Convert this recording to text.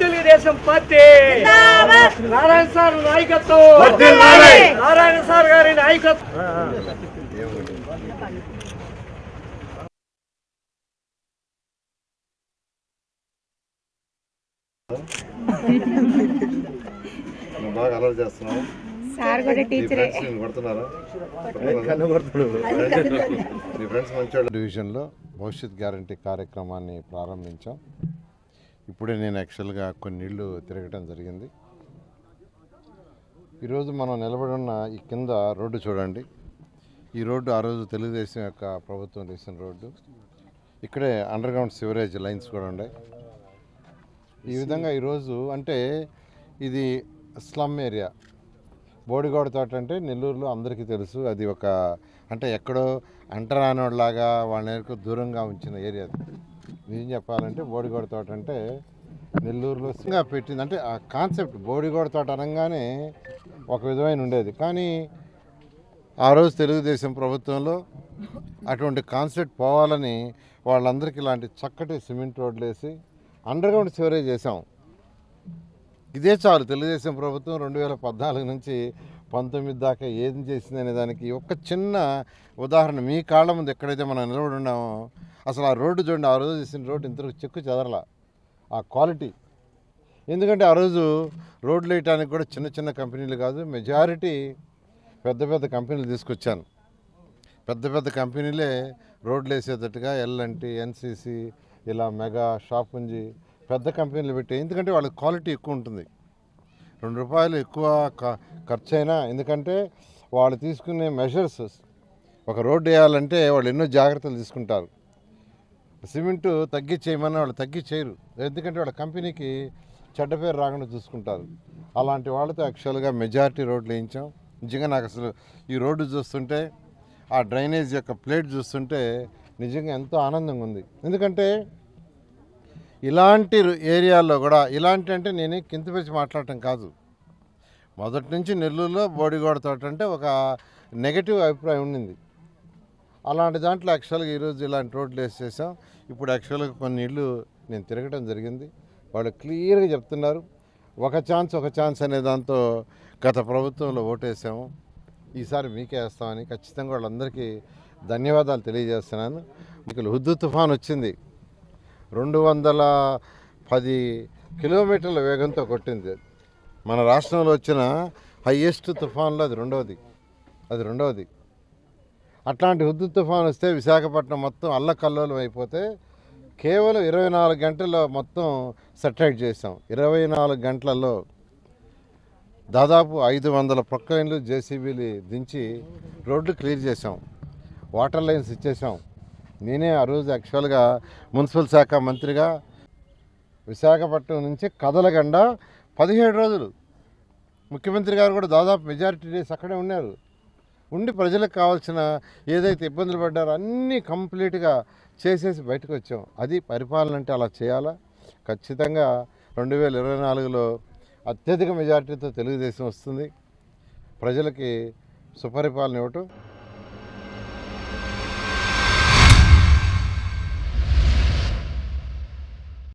Telugu Desam party. Narayana sir నాయకత్వం. Narayana. Sir గారి నాయకత్వం. బాగా అలర్ట్ చేస్తున్నావు. సార్ కూడా టీచరే. డివిజన్లో భవిష్యత్ గ్యారంటీ కార్యక్రమాన్ని ప్రారంభించాం. ఇప్పుడే నేను యాక్చువల్గా కొన్ని ఇళ్ళు తిరగటం జరిగింది. ఈరోజు మనం నిలబడి ఉన్న ఈ కింద రోడ్డు చూడండి. ఈ రోడ్డు ఆ రోజు తెలుగుదేశం యొక్క ప్రభుత్వం వేసిన రోడ్డు. ఇక్కడే అండర్ గ్రౌండ్ సివరేజ్ లైన్స్ కూడా ఉన్నాయి ఈ విధంగా ఈరోజు అంటే ఇది స్లమ్ ఏరియా బోడిగోడ తోట అంటే నెల్లూరులో అందరికీ తెలుసు. అది ఒక అంటే ఎక్కడో అంటరానోడ్లాగా వాళ్ళ నేరకు దూరంగా ఉంచిన ఏరియా నిజం చెప్పాలంటే బోడిగోడ తోట అంటే నెల్లూరులో సింగా పెట్టింది. అంటే ఆ కాన్సెప్ట్ బోడిగోడ తోట అనగానే ఒక విధమైన ఉండేది. కానీ ఆ రోజు తెలుగుదేశం ప్రభుత్వంలో అటువంటి కాన్సెప్ట్ పోవాలని వాళ్ళందరికీ ఇలాంటి చక్కటి సిమెంట్ రోడ్లు వేసి అండర్గ్రౌండ్ స్టోరేజ్ సివరేజ్ చేసాం ఇదే చాలు తెలుగుదేశం ప్రభుత్వం రెండు వేల పద్నాలుగు నుంచి పంతొమ్మిది దాకా ఏం చేసింది అనే దానికి ఒక చిన్న ఉదాహరణ మీ కాళ్ళ ముందు ఎక్కడైతే మనం నిలబడి ఉన్నామో అసలు ఆ రోడ్డు చూడండి ఆ రోజు చేసిన రోడ్డు ఇంతకు చెక్కు చెదరలా. ఆ క్వాలిటీ. ఎందుకంటే ఆ రోజు రోడ్లు వేయటానికి కూడా చిన్న చిన్న కంపెనీలు కాదు మెజారిటీ పెద్ద పెద్ద కంపెనీలు తీసుకొచ్చాను. పెద్ద పెద్ద కంపెనీలే రోడ్లు వేసేటట్టుగా ఎల్ఎన్టీ ఎన్సీసీ ఇలా మెగా షాపుంజీ పెద్ద కంపెనీలు పెట్టి ఎందుకంటే వాళ్ళకి క్వాలిటీ ఎక్కువ ఉంటుంది. రెండు రూపాయలు ఎక్కువ క- ఖర్చు అయినా ఎందుకంటే వాళ్ళు తీసుకునే మెషర్స్ ఒక రోడ్డు వేయాలంటే వాళ్ళు ఎన్నో జాగ్రత్తలు తీసుకుంటారు. సిమెంటు తగ్గించేయమని వాళ్ళు తగ్గించేయరు. ఎందుకంటే వాళ్ళ కంపెనీకి చెడ్డ పేరు రాకుండా చూసుకుంటారు. అలాంటి వాళ్ళతో యాక్చువల్గా మెజారిటీ రోడ్లు వేయించాం. నిజంగా నాకు అసలు ఈ రోడ్డు చూస్తుంటే ఆ డ్రైనేజ్ యొక్క ప్లేట్ చూస్తుంటే నిజంగా ఎంతో ఆనందంగా ఉంది. ఎందుకంటే ఇలాంటి ఏరియాల్లో కూడా ఇలాంటి అంటే నేను కింతపరిచి మాట్లాడటం కాదు. మొదటి నుంచి నెల్లూరులో బోడిగోడ తోట అంటే ఒక నెగటివ్ అభిప్రాయం ఉండింది. అలాంటి దాంట్లో యాక్చువల్గా ఈరోజు ఇలాంటి రోడ్లు వేసేసాం. ఇప్పుడు యాక్చువల్గా కొన్ని ఇళ్ళు నేను తిరగడం జరిగింది. వాళ్ళు క్లియర్గా చెప్తున్నారు. ఒక ఛాన్స్ ఒక ఛాన్స్ అనే దాంతో గత ప్రభుత్వంలో ఓటేసాము. ఈసారి మీకే వేస్తామని ఖచ్చితంగా వాళ్ళందరికీ ధన్యవాదాలు తెలియజేస్తున్నాను. మీకు హుద్దు తుఫాన్ వచ్చింది. రెండు వందల పది కిలోమీటర్ల వేగంతో కొట్టింది. మన రాష్ట్రంలో వచ్చిన హయ్యెస్ట్ తుఫాన్లో అది రెండవది అది రెండవది అట్లాంటి హుద్దు తుఫాన్ వస్తే విశాఖపట్నం మొత్తం అల్లకల్లోలం అయిపోతే కేవలం ఇరవై నాలుగు గంటల్లో మొత్తం సెటైట్ చేసాం ఇరవై నాలుగు గంటలలో దాదాపు ఐదు వందల ప్రొక్లైన్లు జేసీబీలు దించి రోడ్లు క్లియర్ చేసాం వాటర్ లైన్స్ ఇచ్చేసాం నేనే ఆ రోజు యాక్చువల్గా మున్సిపల్ శాఖ మంత్రిగా విశాఖపట్నం నుంచి కదలగండ పదిహేడు రోజులు. ముఖ్యమంత్రి గారు కూడా దాదాపు మెజారిటీ డేస్ అక్కడే ఉన్నారు. ఉండి ప్రజలకు కావాల్సిన ఏదైతే ఇబ్బందులు పడ్డారో అన్నీ కంప్లీట్గా చేసేసి బయటకు వచ్చాం. అది పరిపాలన అంటే అలా చేయాలా? ఖచ్చితంగా రెండు వేల ఇరవై నాలుగులో అత్యధిక మెజారిటీతో తెలుగుదేశం వస్తుంది. ప్రజలకి సుపరిపాలన ఇవ్వటం